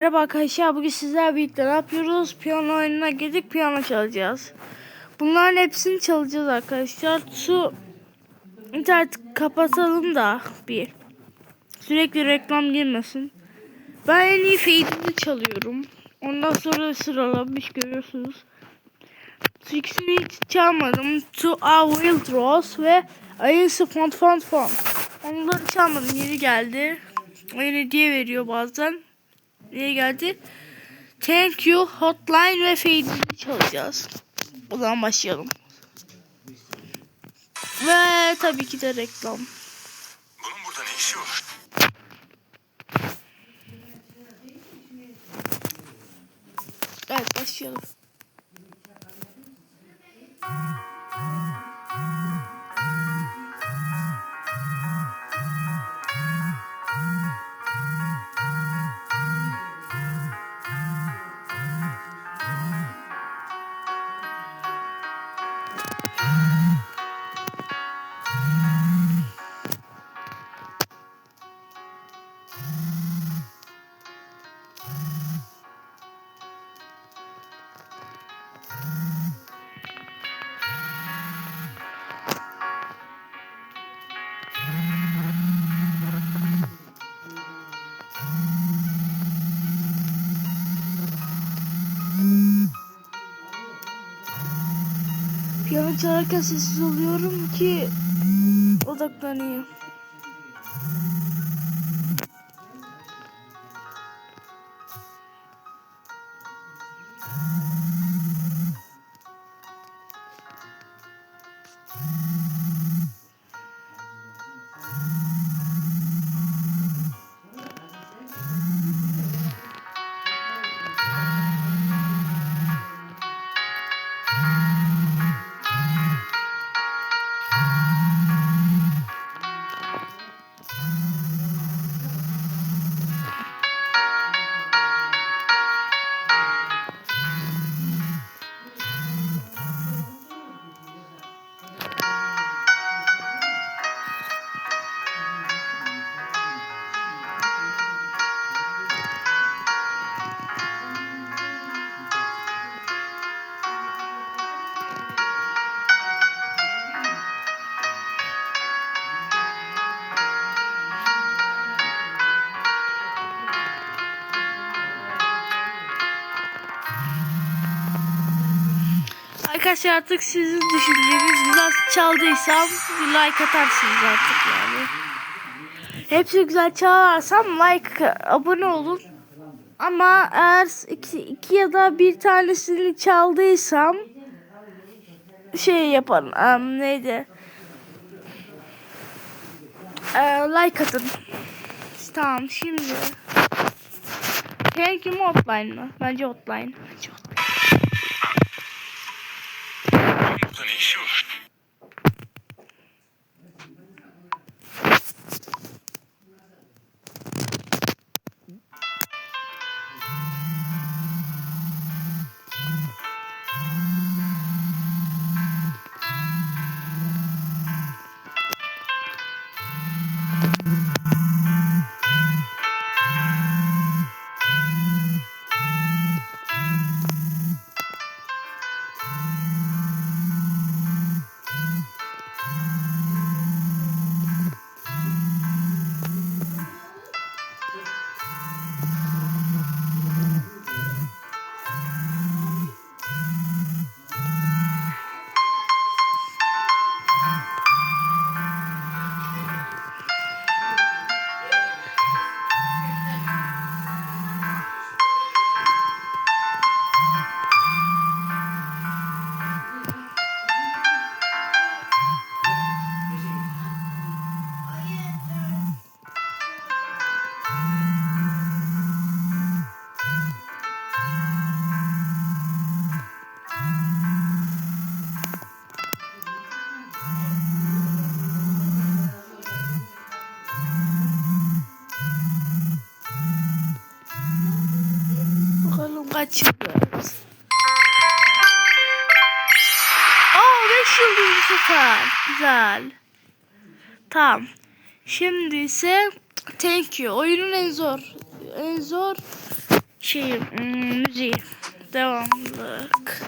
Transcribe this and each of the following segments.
Merhaba arkadaşlar bugün sizler birlikte ne yapıyoruz? Piyano oyununa girdik piyano çalacağız. Bunların hepsini çalacağız arkadaşlar. Şu internet kapatalım da bir. Sürekli reklam girmesin. Ben en iyi fade'ini çalıyorum. Ondan sonra sıralamış görüyorsunuz. Şu ikisini hiç çalmadım. To A Wild Rose ve Ayısı Font Font Font. Onları çalmadım yeni geldi. Oyun hediye veriyor bazen. Nereye geldi? Thank you hotline ve fade'i çalacağız. O zaman başlayalım. Ve tabii ki de reklam. Bunun burada ne işi var? Evet başlayalım. Çalarken sessiz oluyorum ki Arkadaşlar artık sizin düşünceniz güzel çaldıysam like atarsınız artık yani. Hepsi güzel çalarsam like abone olun. Ama eğer iki, iki ya da bir tanesini çaldıysam şey yaparım. Um, neydi? Ee, like atın. Tamam şimdi. Peki mi hotline mı? Bence hotline. Bence hotline. You. Oyunun en zor en zor şey müziği. Devamlık.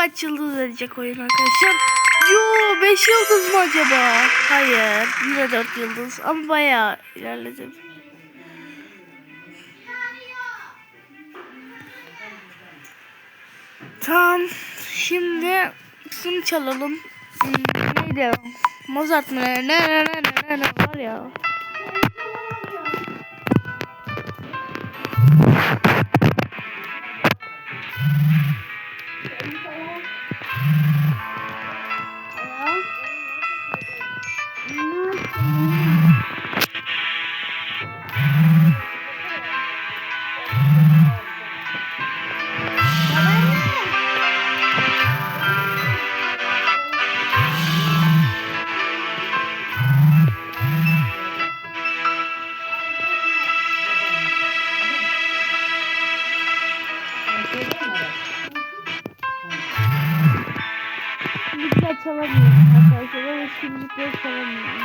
Kaç yıldız verecek oyun arkadaşlar? Yo 5 yıldız mı acaba? Hayır yine 4 yıldız ama bayağı ilerledim. Tamam şimdi şunu çalalım. Hmm, neydi? Mozart mı? Ne ne ne ne ne var ya. Müzikler çalamıyorum arkadaşlar. Ben eski müzikleri çalamıyorum.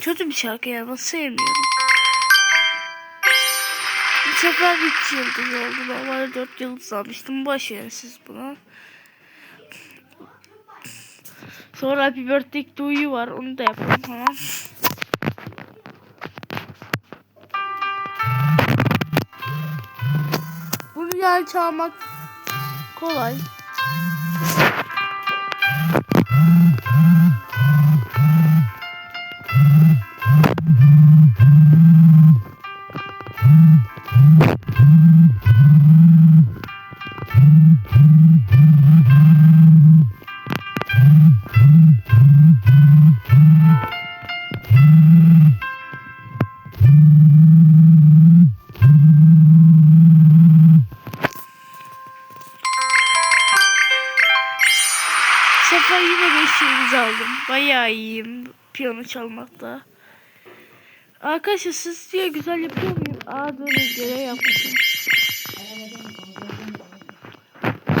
Kötü bir şarkı ya. Ben sevmiyorum. Bu sefer 3 yıldız oldu. Normalde 4 yıldız almıştım. Boş bunu. Sonra Happy Birthday to you var. Onu da yapalım tamam. Bunu yani çalmak kolay. Yine 5 yıldız aldım. Bayağı iyiyim piyano çalmakta. Arkadaşlar siz diye güzel yapıyor muyum? Aa dur göre yapmışım.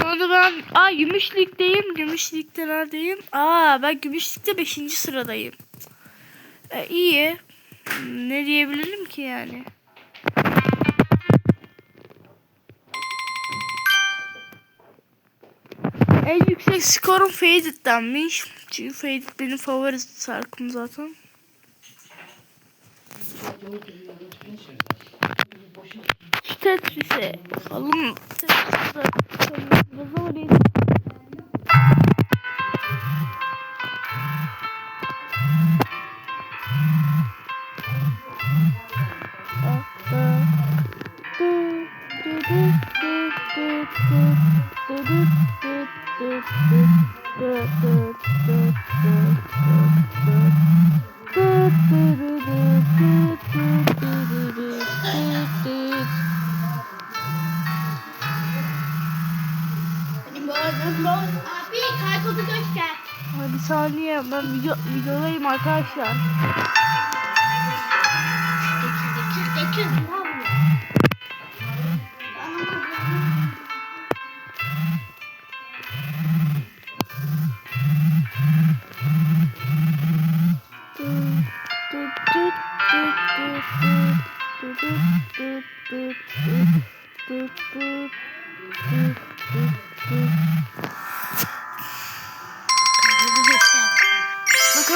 Sonra ben aa gümüş ligdeyim. Gümüş ligde neredeyim? Aa ben gümüş ligde 5. sıradayım. E, iyi. Ne diyebilirim ki yani? En yüksek skorum Faded'denmiş. Çünkü Faded benim favori şarkım zaten. Tetris'e bakalım. Tetris'e bakalım. arkadaşlar. Dökül, dökül,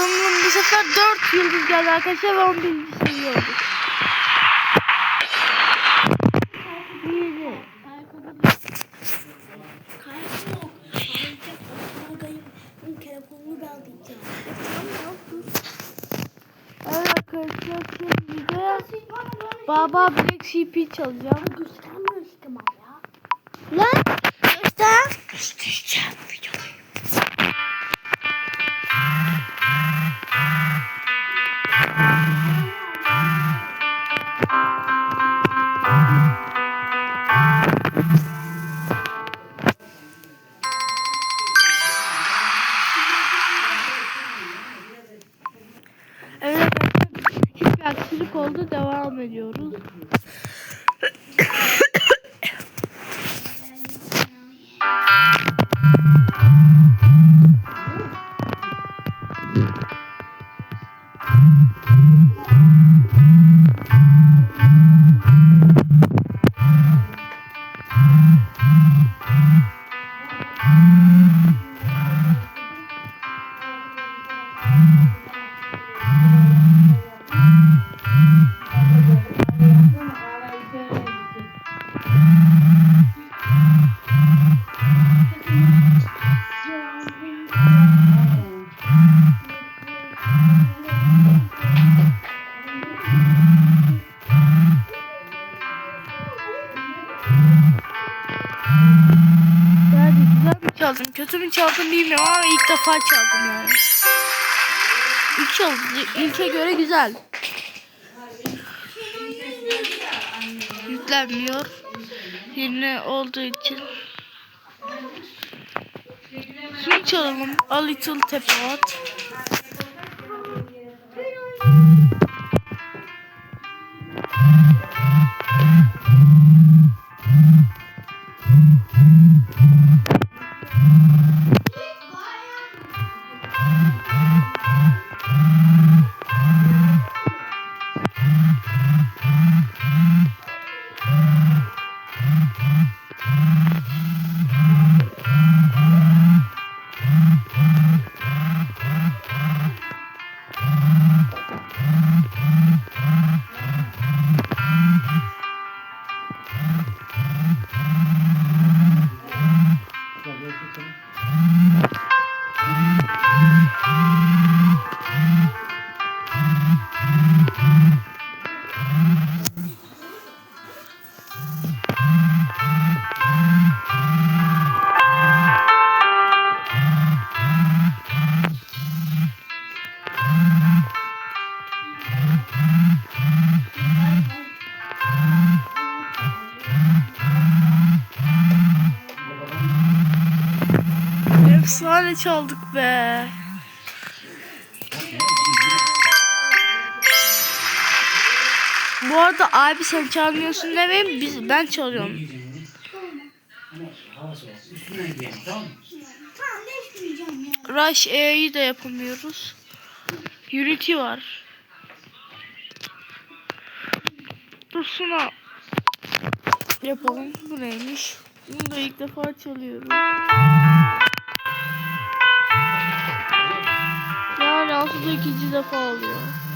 Bakalım bu sefer 4 yıldız geldi arkadaşlar ve 11. seviye olduk. Evet arkadaşlar şimdi de Baba Black CP çalacağım. Göstermiyor işte ama ya. Lan göster. Göstereceğim kötü mü çaldım bilmiyorum ama ilk defa çaldım yani. İlk çaldım. İlke göre güzel. Yüklenmiyor. Yeni olduğu için. Şunu çalalım. A Little Teapot. Efsane çaldık be. Bu arada abi sen çalmıyorsun demeyin biz ben çalıyorum. Rush E'yi de yapamıyoruz. Unity var. Dur şuna yapalım. Bu neymiş? Bunu da ilk defa çalıyorum. 32. defa oluyor.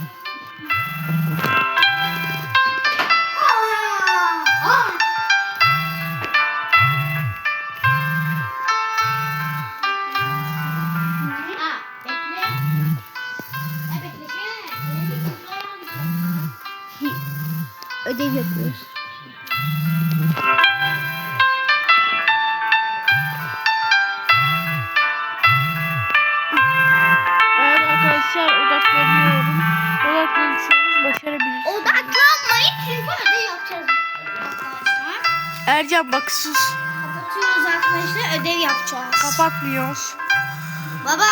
Ercan bak sus. Kapatıyoruz arkadaşlar ödev yapacağız. Kapatmıyoruz. Baba.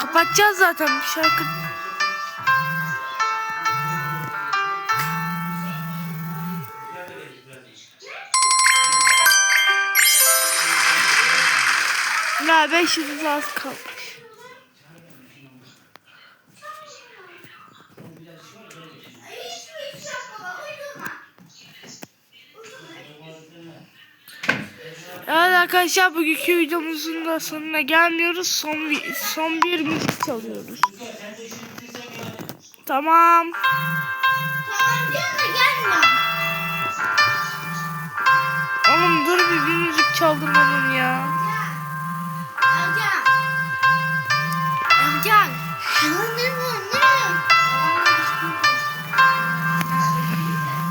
Kapatacağız zaten şarkı. Ya 5 yıldız az kalmış. Evet arkadaşlar bugünkü videomuzun da sonuna gelmiyoruz. Son vi- son bir müzik çalıyoruz. Tamam. Tamam diyor da gelmiyor. Oğlum dur bir, bir müzik çaldırmadın ya. Ercan. Ercan.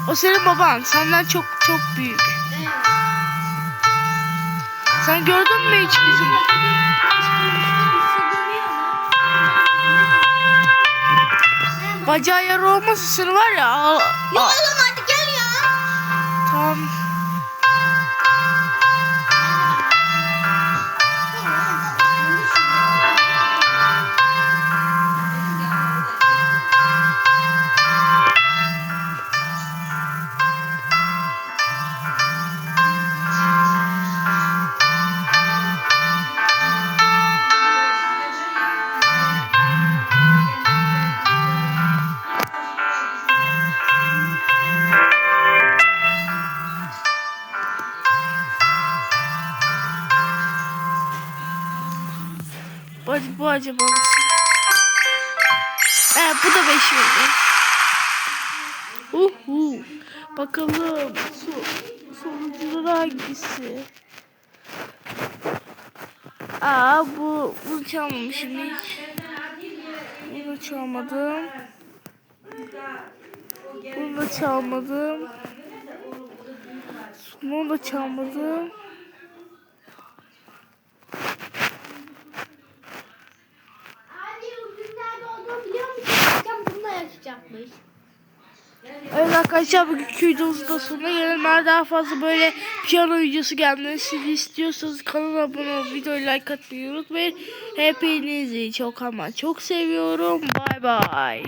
O senin baban. Senden çok çok büyük. Sen gördün mü hiç bizim? Bacağı yarı olmasa seni var ya. al- oğlum hadi gel ya. Tamam. Acaba? Evet bu da 5 yıldız. Uhu. Bakalım su, sonucuları hangisi? Aa bu bunu çalmamışım hiç. Bunu çalmadım. Bunu da çalmadım. Bunu da çalmadım. Arkadaşlar bugünkü videomuzun da sonuna gelelim. Eğer daha fazla böyle piyano videosu gelmesini istiyorsanız kanala abone olup videoyu like atmayı unutmayın. Hepinizi çok ama çok seviyorum. Bay bay.